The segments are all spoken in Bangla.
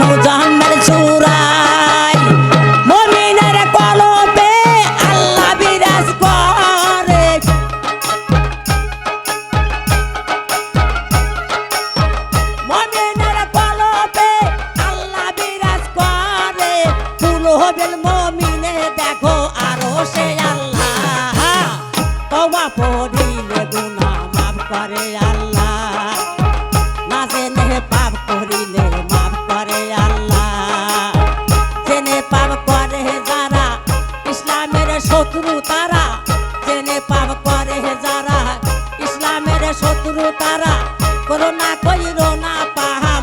মুজাম্মের চূড়ায় শত্রু তারা জেনে পাপ করে যারা। ইসলামের শত্রু তারা করোনা কইর না পাহাম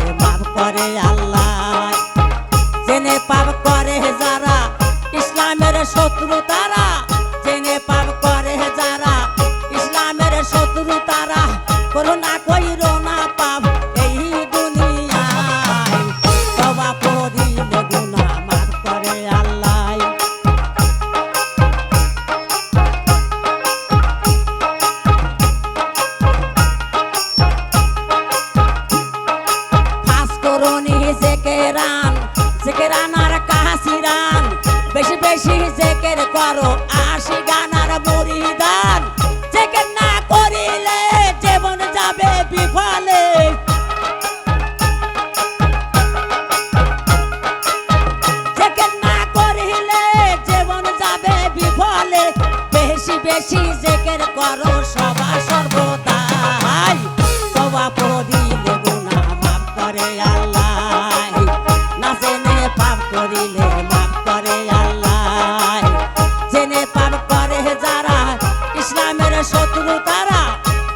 শত্রু তারা জেনে পাপ করে যারা। ইসলামের শত্রু তারা বেশি জেকের করো সবা সর্বদাই সবা পরি গুণা মাফ করে আল্লাহ। না জেনে পাপ করিলে মাফ করে আল্লাহ। জেনে পাপ করে যারা ইসলামের শত্রু তারা।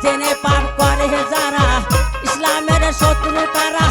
জেনে পাপ করে যারা ইসলামের শত্রু তারা।